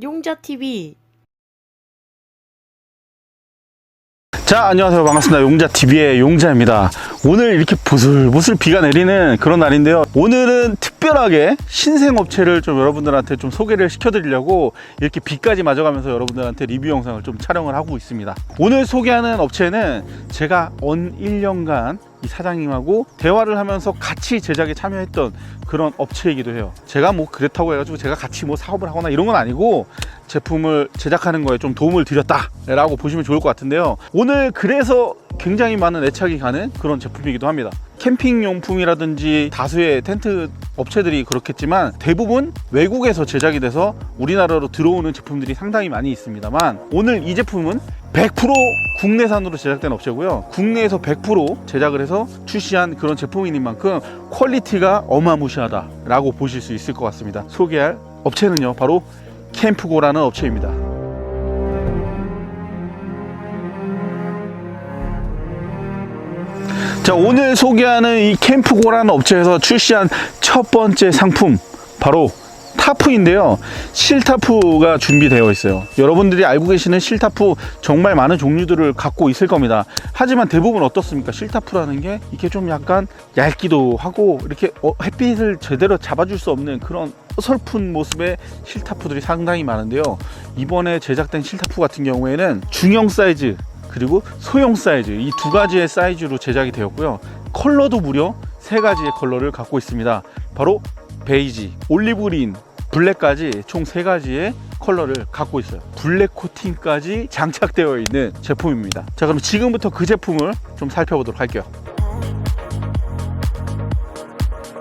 용자TV 자 안녕하세요. 반갑습니다. 용자TV의 용자입니다. 오늘 이렇게 보슬보슬 비가 내리는 그런 날인데요. 오늘은 특별하게 신생업체를 좀 여러분들한테 좀 소개를 시켜드리려고 이렇게 비까지 맞아가면서 여러분들한테 리뷰 영상을 좀 촬영을 하고 있습니다. 오늘 소개하는 업체는 제가 언 1년간 이 사장님하고 대화를 하면서 같이 제작에 참여했던 그런 업체이기도 해요 제가 뭐 그렇다고 해가지고 제가 같이 뭐 사업을 하거나 이런 건 아니고 제품을 제작하는 거에 좀 도움을 드렸다 라고 보시면 좋을 것 같은데요. 오늘 그래서 굉장히 많은 애착이 가는 그런 제품이기도 합니다. 캠핑 용품이라든지 다수의 텐트 업체들이 그렇겠지만 대부분 외국에서 제작이 돼서 우리나라로 들어오는 제품들이 상당히 많이 있습니다만 오늘 이 제품은 100% 국내산으로 제작된 업체고요. 국내에서 100% 제작을 해서 출시한 그런 제품인 만큼 퀄리티가 어마무시하다 라고 보실 수 있을 것 같습니다. 소개할 업체는요, 바로 캠프고라는 업체입니다. 자, 오늘 소개하는 이 캠프고라는 업체에서 출시한 첫 번째 상품 바로 타프인데요. 실타프가 준비되어 있어요. 여러분들이 알고 계시는 실타프 정말 많은 종류들을 갖고 있을 겁니다. 하지만 대부분 어떻습니까? 실타프라는 게 이게 좀 약간 얇기도 하고 이렇게 어, 햇빛을 제대로 잡아줄 수 없는 그런 어설픈 모습의 실타프들이 상당히 많은데요. 이번에 제작된 실타프 같은 경우에는 중형 사이즈 그리고 소형 사이즈 이 두 가지의 사이즈로 제작이 되었고요. 컬러도 무려 세 가지의 컬러를 갖고 있습니다. 바로 베이지, 올리브린, 블랙까지 총 세 가지의 컬러를 갖고 있어요. 블랙 코팅까지 장착되어 있는 제품입니다. 자, 그럼 지금부터 그 제품을 좀 살펴보도록 할게요.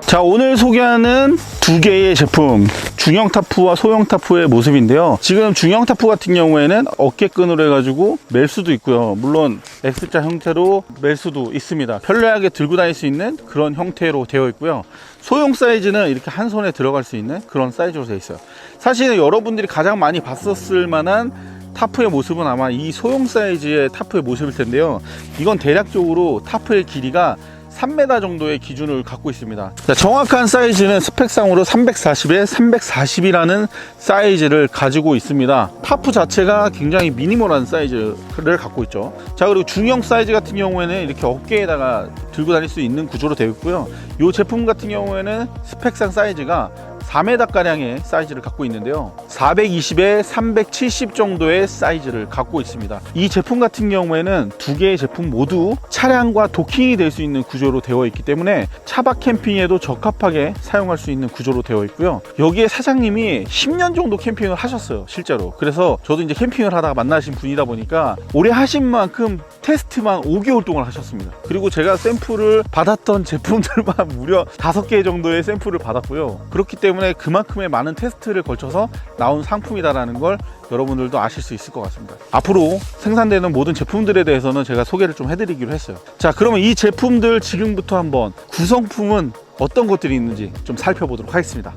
자, 오늘 소개하는 두 개의 제품. 중형 타프와 소형 타프의 모습인데요. 지금 중형 타프 같은 경우에는 어깨끈으로 해가지고 멜 수도 있고요. 물론 X자 형태로 멜 수도 있습니다. 편리하게 들고 다닐 수 있는 그런 형태로 되어 있고요. 소형 사이즈는 이렇게 한 손에 들어갈 수 있는 그런 사이즈로 되어 있어요. 사실은 여러분들이 가장 많이 봤었을 만한 타프의 모습은 아마 이 소형 사이즈의 타프의 모습일 텐데요. 이건 대략적으로 타프의 길이가 3m 정도의 기준을 갖고 있습니다. 자, 정확한 사이즈는 스펙상으로 340에 340이라는 사이즈를 가지고 있습니다. 타프 자체가 굉장히 미니멀한 사이즈를 갖고 있죠. 자, 그리고 중형 사이즈 같은 경우에는 이렇게 어깨에다가 들고 다닐 수 있는 구조로 되어 있고요. 이 제품 같은 경우에는 스펙상 사이즈가 4m 가량의 사이즈를 갖고 있는데요. 420에 370 정도의 사이즈를 갖고 있습니다. 이 제품 같은 경우에는 두 개의 제품 모두 차량과 도킹이 될 수 있는 구조로 되어 있기 때문에 차박 캠핑에도 적합하게 사용할 수 있는 구조로 되어 있고요. 여기에 사장님이 10년 정도 캠핑을 하셨어요, 실제로. 그래서 저도 이제 캠핑을 하다가 만나신 분이다 보니까 오래 하신 만큼 테스트만 5개월 동안 하셨습니다. 그리고 제가 샘플을 받았던 제품들만 무려 5개 정도의 샘플을 받았고요. 그렇기 때문에 그만큼의 많은 테스트를 거쳐서 나온 상품이다라는 걸 여러분들도 아실 수 있을 것 같습니다. 앞으로 생산되는 모든 제품들에 대해서는 제가 소개를 좀 해드리기로 했어요. 자, 그러면 이 제품들 지금부터 한번 구성품은 어떤 것들이 있는지 좀 살펴보도록 하겠습니다.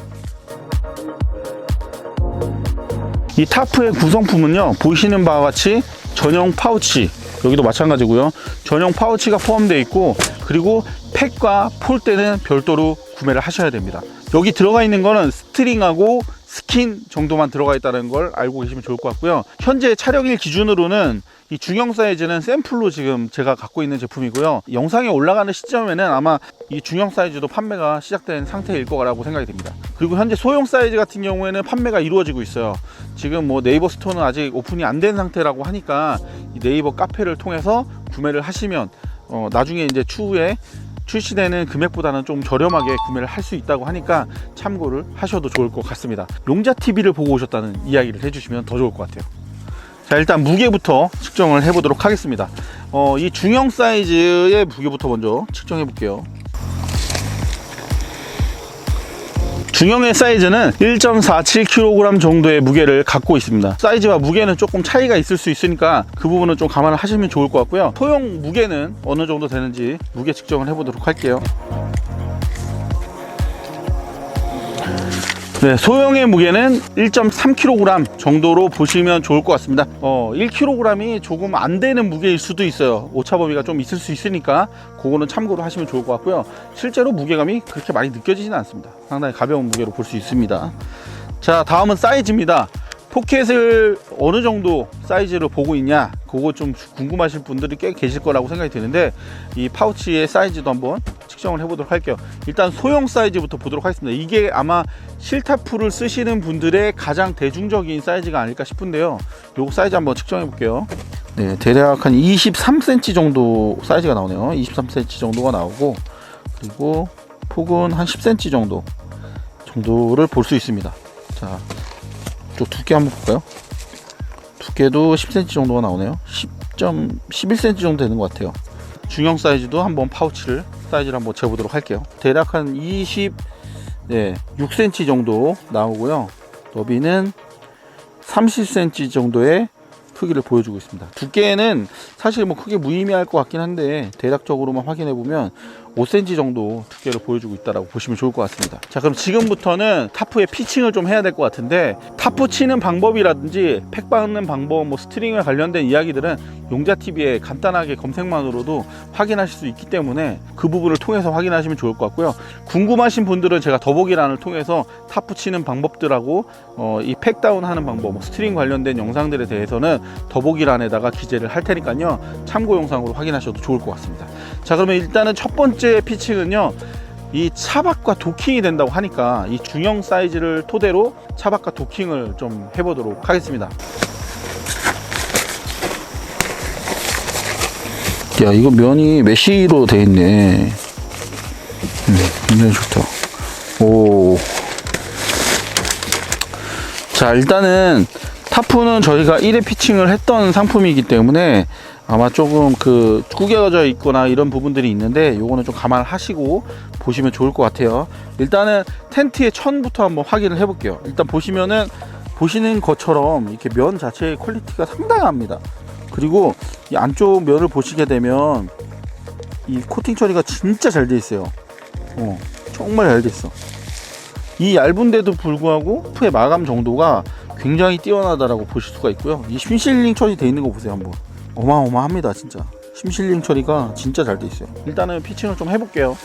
이 타프의 구성품은요, 보시는 바와 같이 전용 파우치, 여기도 마찬가지고요. 전용 파우치가 포함되어 있고, 그리고 팩과 폴대는 별도로 구매를 하셔야 됩니다. 여기 들어가 있는 거는 스트링하고 스킨 정도만 들어가 있다는 걸 알고 계시면 좋을 것 같고요. 현재 촬영일 기준으로는 이 중형 사이즈는 샘플로 지금 제가 갖고 있는 제품이고요. 영상에 올라가는 시점에는 아마 이 중형 사이즈도 판매가 시작된 상태일 거라고 생각이 됩니다. 그리고 현재 소형 사이즈 같은 경우에는 판매가 이루어지고 있어요. 지금 뭐 네이버 스토어는 아직 오픈이 안 된 상태라고 하니까 이 네이버 카페를 통해서 구매를 하시면 어, 나중에 이제 추후에 출시되는 금액보다는 좀 저렴하게 구매를 할 수 있다고 하니까 참고를 하셔도 좋을 것 같습니다. 용자 TV를 보고 오셨다는 이야기를 해주시면 더 좋을 것 같아요. 자 일단 무게부터 측정을 해보도록 하겠습니다. 어, 이 중형 사이즈의 무게부터 먼저 측정해 볼게요. 중형의 사이즈는 1.47kg 정도의 무게를 갖고 있습니다. 사이즈와 무게는 조금 차이가 있을 수 있으니까 그 부분은 좀 감안을 하시면 좋을 것 같고요. 소형 무게는 어느 정도 되는지 무게 측정을 해보도록 할게요. 네, 소형의 무게는 1.3kg 정도로 보시면 좋을 것 같습니다. 어, 1kg이 조금 안 되는 무게일 수도 있어요. 오차 범위가 좀 있을 수 있으니까 그거는 참고로 하시면 좋을 것 같고요. 실제로 무게감이 그렇게 많이 느껴지지는 않습니다. 상당히 가벼운 무게로 볼 수 있습니다. 자, 다음은 사이즈입니다. 포켓을 어느 정도 사이즈로 보고 있냐 그거 좀 궁금하실 분들이 꽤 계실 거라고 생각이 드는데 이 파우치의 사이즈도 한번 측정을 해보도록 할게요 일단 소형 사이즈부터 보도록 하겠습니다 이게 아마 실타프를 쓰시는 분들의 가장 대중적인 사이즈가 아닐까 싶은데요 요 사이즈 한번 측정해 볼게요 네 대략 한 23cm 정도 사이즈가 나오네요 23cm 정도가 나오고 그리고 폭은 한 10cm 정도 정도를 볼 수 있습니다 자 쪽 두께 한번 볼까요? 두께도 10cm 정도가 나오네요. 10.11cm 정도 되는 것 같아요. 중형 사이즈도 한번 파우치를 사이즈를 한번 재보도록 할게요. 대략 한 20, 네, 6cm 정도 나오고요. 너비는 30cm 정도의 크기를 보여주고 있습니다. 두께는 사실 뭐 크게 무의미할 것 같긴 한데 대략적으로만 확인해 보면 5cm 정도 두께를 보여주고 있다라고 보시면 좋을 것 같습니다. 자, 그럼 지금부터는 타프의 피칭을 좀 해야 될 것 같은데 타프 치는 방법이라든지 팩 박는 방법, 뭐 스트링에 관련된 이야기들은 용자 TV에 간단하게 검색만으로도 확인하실 수 있기 때문에 그 부분을 통해서 확인하시면 좋을 것 같고요. 궁금하신 분들은 제가 더보기란을 통해서 타프 치는 방법들하고 어, 이 팩 다운 하는 방법, 뭐 스트링 관련된 영상들에 대해서는 더보기란에다가 기재를 할 테니까요. 참고 영상으로 확인하셔도 좋을 것 같습니다. 자, 그러면 일단은 첫 번째 피칭은요. 이 차박과 도킹이 된다고 하니까 이 중형 사이즈를 토대로 차박과 도킹을 좀 해보도록 하겠습니다. 야, 이거 면이 메쉬로 돼 있네. 음, 굉장히 좋다. 오. 자, 일단은 타프는 저희가 1회 피칭을 했던 상품이기 때문에 아마 조금 그 구겨져 있거나 이런 부분들이 있는데 요거는 좀 감안하시고 보시면 좋을 것 같아요. 일단은 텐트의 천부터 한번 확인을 해 볼게요. 일단 보시면은 보시는 것처럼 이렇게 면 자체의 퀄리티가 상당합니다. 그리고 이 안쪽 면을 보시게 되면 이 코팅 처리가 진짜 잘 돼 있어요. 어, 정말 잘 돼 있어. 이 얇은데도 불구하고 프의 마감 정도가 굉장히 뛰어나다라고 보실 수가 있고요. 이 심실링 처리 돼 있는 거 보세요 한번. 어마어마합니다 진짜. 심실링 처리가 진짜 잘 돼 있어요. 일단은 피칭을 좀 해볼게요.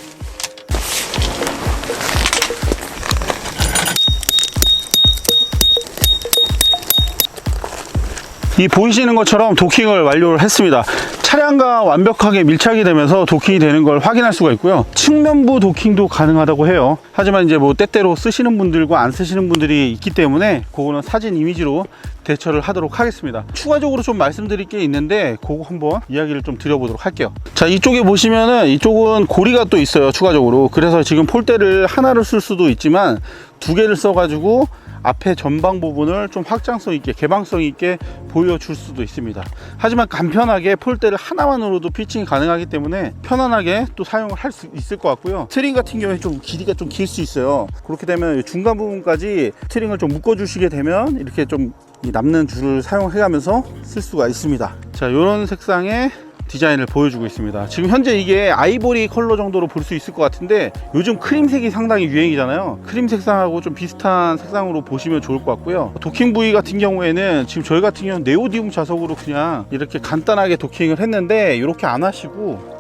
이 보이시는 것처럼 도킹을 완료를 했습니다. 차량과 완벽하게 밀착이 되면서 도킹이 되는 걸 확인할 수가 있고요. 측면부 도킹도 가능하다고 해요. 하지만 이제 뭐 때때로 쓰시는 분들과 안 쓰시는 분들이 있기 때문에 그거는 사진 이미지로 대처를 하도록 하겠습니다. 추가적으로 좀 말씀드릴 게 있는데 그거 한번 이야기를 좀 드려보도록 할게요. 자 이쪽에 보시면은 이쪽은 고리가 또 있어요. 추가적으로 그래서 지금 폴대를 하나를 쓸 수도 있지만 두 개를 써가지고 앞에 전방 부분을 좀 확장성 있게 개방성 있게 보여줄 수도 있습니다. 하지만 간편하게 폴대를 하나만으로도 피칭이 가능하기 때문에 편안하게 또 사용을 할 수 있을 것 같고요. 트링 같은 경우에 좀 길이가 좀 길 수 있어요. 그렇게 되면 중간 부분까지 트링을 좀 묶어 주시게 되면 이렇게 좀이 남는 줄을 사용해 가면서 쓸 수가 있습니다. 자, 이런 색상의 디자인을 보여주고 있습니다. 지금 현재 이게 아이보리 컬러 정도로 볼 수 있을 것 같은데 요즘 크림색이 상당히 유행이잖아요. 크림 색상하고 좀 비슷한 색상으로 보시면 좋을 것 같고요. 도킹 부위 같은 경우에는 지금 저희 같은 경우는 네오디움 자석으로 그냥 이렇게 간단하게 도킹을 했는데 이렇게 안 하시고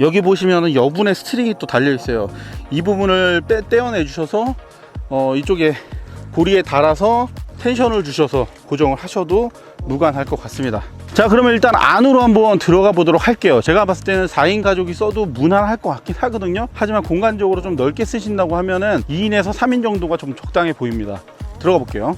여기 보시면은 여분의 스트링이 또 달려 있어요. 이 부분을 빼, 떼어내 주셔서 어, 이쪽에 고리에 달아서 텐션을 주셔서 고정을 하셔도 무관할 것 같습니다. 자 그러면 일단 안으로 한번 들어가 보도록 할게요. 제가 봤을 때는 4인 가족이 써도 무난할 것 같긴 하거든요. 하지만 공간적으로 좀 넓게 쓰신다고 하면은 2인에서 3인 정도가 좀 적당해 보입니다. 들어가 볼게요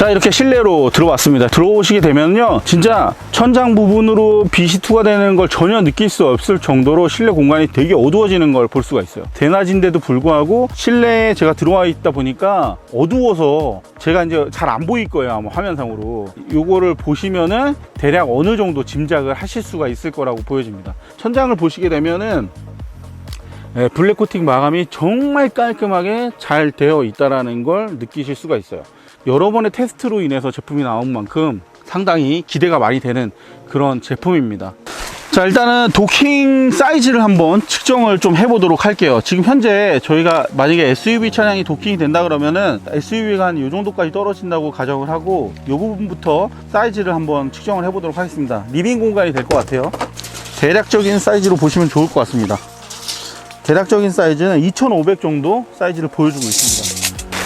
자 이렇게 실내로 들어왔습니다. 들어오시게 되면요 진짜 천장 부분으로 빛이 투과되는 걸 전혀 느낄 수 없을 정도로 실내 공간이 되게 어두워지는 걸 볼 수가 있어요. 대낮인데도 불구하고 실내에 제가 들어와 있다 보니까 어두워서 제가 이제 잘 안 보일 거예요 아마 화면상으로. 요거를 보시면은 대략 어느 정도 짐작을 하실 수가 있을 거라고 보여집니다. 천장을 보시게 되면은 예, 블랙 코팅 마감이 정말 깔끔하게 잘 되어 있다라는 걸 느끼실 수가 있어요. 여러 번의 테스트로 인해서 제품이 나온 만큼 상당히 기대가 많이 되는 그런 제품입니다. 자, 일단은 도킹 사이즈를 한번 측정을 좀 해보도록 할게요. 지금 현재 저희가 만약에 SUV 차량이 도킹이 된다 그러면은 SUV가 한 이 정도까지 떨어진다고 가정을 하고 이 부분부터 사이즈를 한번 측정을 해보도록 하겠습니다. 리빙 공간이 될 것 같아요. 대략적인 사이즈로 보시면 좋을 것 같습니다. 대략적인 사이즈는 2500 정도 사이즈를 보여주고 있습니다.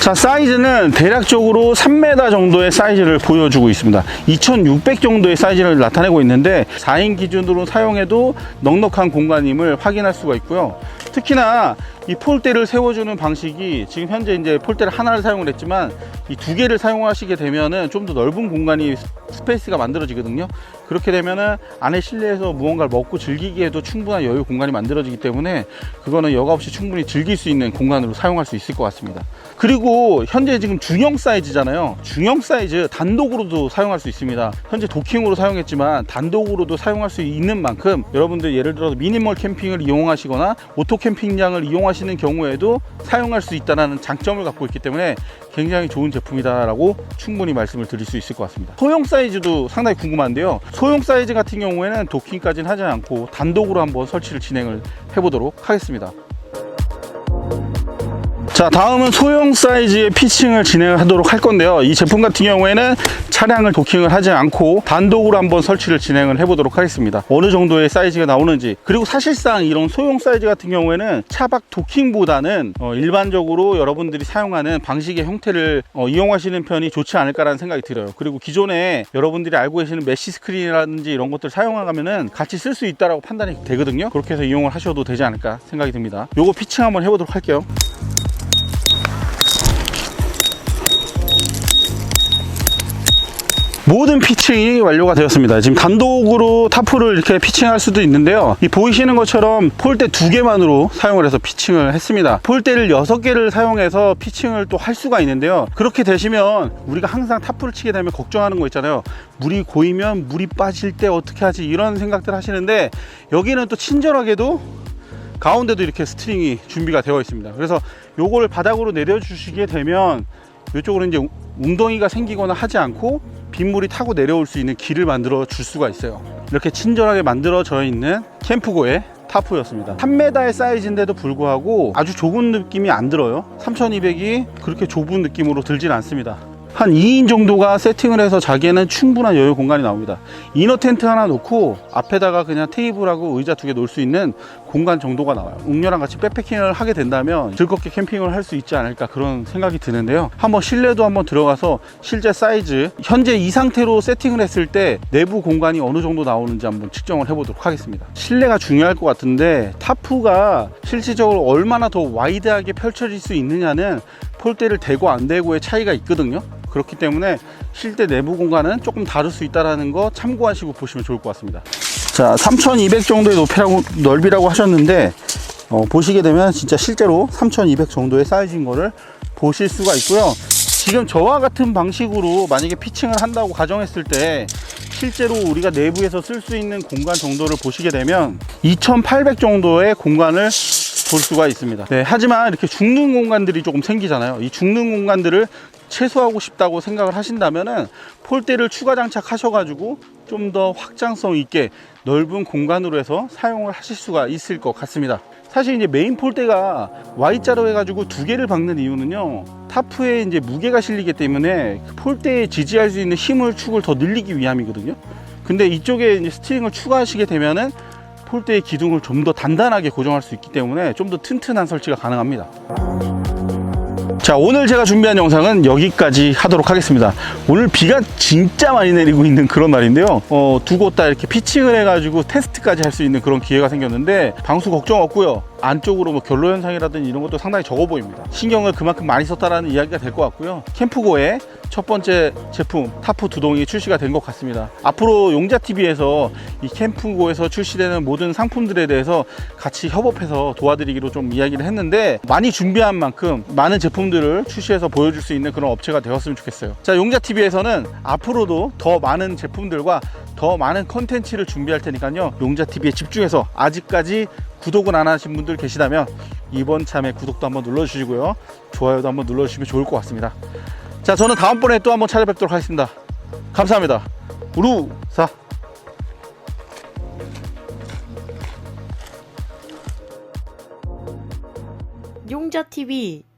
자, 사이즈는 대략적으로 3m 정도의 사이즈를 보여주고 있습니다. 2600 정도의 사이즈를 나타내고 있는데 4인 기준으로 사용해도 넉넉한 공간임을 확인할 수가 있고요. 특히나 이 폴대를 세워주는 방식이 지금 현재 이제 폴대를 하나를 사용을 했지만 이 두 개를 사용하시게 되면은 좀 더 넓은 공간이 스페이스가 만들어지거든요. 그렇게 되면은 안에 실내에서 무언가를 먹고 즐기기에도 충분한 여유 공간이 만들어지기 때문에 그거는 여과 없이 충분히 즐길 수 있는 공간으로 사용할 수 있을 것 같습니다. 그리고 현재 지금 중형 사이즈잖아요. 중형 사이즈 단독으로도 사용할 수 있습니다. 현재 도킹으로 사용했지만 단독으로도 사용할 수 있는 만큼 여러분들 예를 들어서 미니멀 캠핑을 이용하시거나 오토 캠핑장을 이용하시는 경우에도 사용할 수 있다는 장점을 갖고 있기 때문에 굉장히 좋은 제품이다 라고 충분히 말씀을 드릴 수 있을 것 같습니다. 소형 사이즈도 상당히 궁금한데요. 소형 사이즈 같은 경우에는 도킹까지는 하지 않고 단독으로 한번 설치를 진행을 해보도록 하겠습니다. 자 다음은 소형 사이즈의 피칭을 진행을 하도록 할 건데요. 이 제품 같은 경우에는 차량을 도킹을 하지 않고 단독으로 한번 설치를 진행을 해보도록 하겠습니다. 어느 정도의 사이즈가 나오는지. 그리고 사실상 이런 소형 사이즈 같은 경우에는 차박 도킹보다는 어, 일반적으로 여러분들이 사용하는 방식의 형태를 어, 이용하시는 편이 좋지 않을까라는 생각이 들어요. 그리고 기존에 여러분들이 알고 계시는 메시 스크린이라든지 이런 것들 사용하면은 같이 쓸 수 있다라고 판단이 되거든요. 그렇게 해서 이용을 하셔도 되지 않을까 생각이 듭니다. 요거 피칭 한번 해보도록 할게요 모든 피칭이 완료가 되었습니다. 지금 단독으로 타프를 이렇게 피칭할 수도 있는데요. 이 보이시는 것처럼 폴대 두 개만으로 사용을 해서 피칭을 했습니다. 폴대를 여섯 개를 사용해서 피칭을 또 할 수가 있는데요. 그렇게 되시면 우리가 항상 타프를 치게 되면 걱정하는 거 있잖아요. 물이 고이면 물이 빠질 때 어떻게 하지 이런 생각들 하시는데 여기는 또 친절하게도 가운데도 이렇게 스트링이 준비가 되어 있습니다. 그래서 요걸 바닥으로 내려주시게 되면 이쪽으로 이제 웅덩이가 생기거나 하지 않고 빗물이 타고 내려올 수 있는 길을 만들어 줄 수가 있어요. 이렇게 친절하게 만들어져 있는 캠프고의 타프였습니다. 3m의 사이즈인데도 불구하고 아주 좁은 느낌이 안 들어요. 3200이 그렇게 좁은 느낌으로 들진 않습니다. 한 2인 정도가 세팅을 해서 자기에는 충분한 여유 공간이 나옵니다. 이너 텐트 하나 놓고 앞에다가 그냥 테이블하고 의자 두 개 놓을 수 있는 공간 정도가 나와요. 음료랑 같이 백패킹을 하게 된다면 즐겁게 캠핑을 할 수 있지 않을까 그런 생각이 드는데요. 한번 실내도 한번 들어가서 실제 사이즈 현재 이 상태로 세팅을 했을 때 내부 공간이 어느 정도 나오는지 한번 측정을 해보도록 하겠습니다. 실내가 중요할 것 같은데 타프가 실질적으로 얼마나 더 와이드하게 펼쳐질 수 있느냐는 폴대를 대고 안 대고의 차이가 있거든요. 그렇기 때문에 실내 내부 공간은 조금 다를 수 있다는 거 참고하시고 보시면 좋을 것 같습니다. 자, 3200 정도의 높이라고 넓이라고 하셨는데 어, 보시게 되면 진짜 실제로 3200 정도의 사이즈인 거를 보실 수가 있고요. 지금 저와 같은 방식으로 만약에 피칭을 한다고 가정했을 때 실제로 우리가 내부에서 쓸 수 있는 공간 정도를 보시게 되면 2800 정도의 공간을 볼 수가 있습니다. 네, 하지만 이렇게 죽는 공간들이 조금 생기잖아요. 이 죽는 공간들을 최소화하고 싶다고 생각을 하신다면은 폴대를 추가 장착하셔 가지고 좀 더 확장성 있게 넓은 공간으로 해서 사용을 하실 수가 있을 것 같습니다. 사실 이제 메인 폴대가 Y자로 해가지고 두 개를 박는 이유는요. 타프에 이제 무게가 실리기 때문에 그 폴대에 지지할 수 있는 힘을 축을 더 늘리기 위함이거든요. 근데 이쪽에 이제 스트링을 추가하시게 되면은 폴대의 기둥을 좀 더 단단하게 고정할 수 있기 때문에 좀 더 튼튼한 설치가 가능합니다. 자 오늘 제가 준비한 영상은 여기까지 하도록 하겠습니다. 오늘 비가 진짜 많이 내리고 있는 그런 날인데요. 어, 두 곳 다 이렇게 피칭을 해가지고 테스트까지 할 수 있는 그런 기회가 생겼는데 방수 걱정 없고요 안쪽으로 뭐 결로 현상이라든지 이런 것도 상당히 적어 보입니다. 신경을 그만큼 많이 썼다라는 이야기가 될 것 같고요. 캠프고의 첫 번째 제품 타프 두동이 출시가 된 것 같습니다. 앞으로 용자TV에서 이 캠프고에서 출시되는 모든 상품들에 대해서 같이 협업해서 도와드리기로 좀 이야기를 했는데 많이 준비한 만큼 많은 제품들을 출시해서 보여줄 수 있는 그런 업체가 되었으면 좋겠어요. 자 용자TV에서는 앞으로도 더 많은 제품들과 더 많은 컨텐츠를 준비할 테니까요. 용자TV에 집중해서 아직까지 구독은 안 하신 분들 계시다면 이번 참에 구독도 한번 눌러주시고요. 좋아요도 한번 눌러주시면 좋을 것 같습니다. 자 저는 다음번에 또 한번 찾아뵙도록 하겠습니다. 감사합니다. 우루사. 용자TV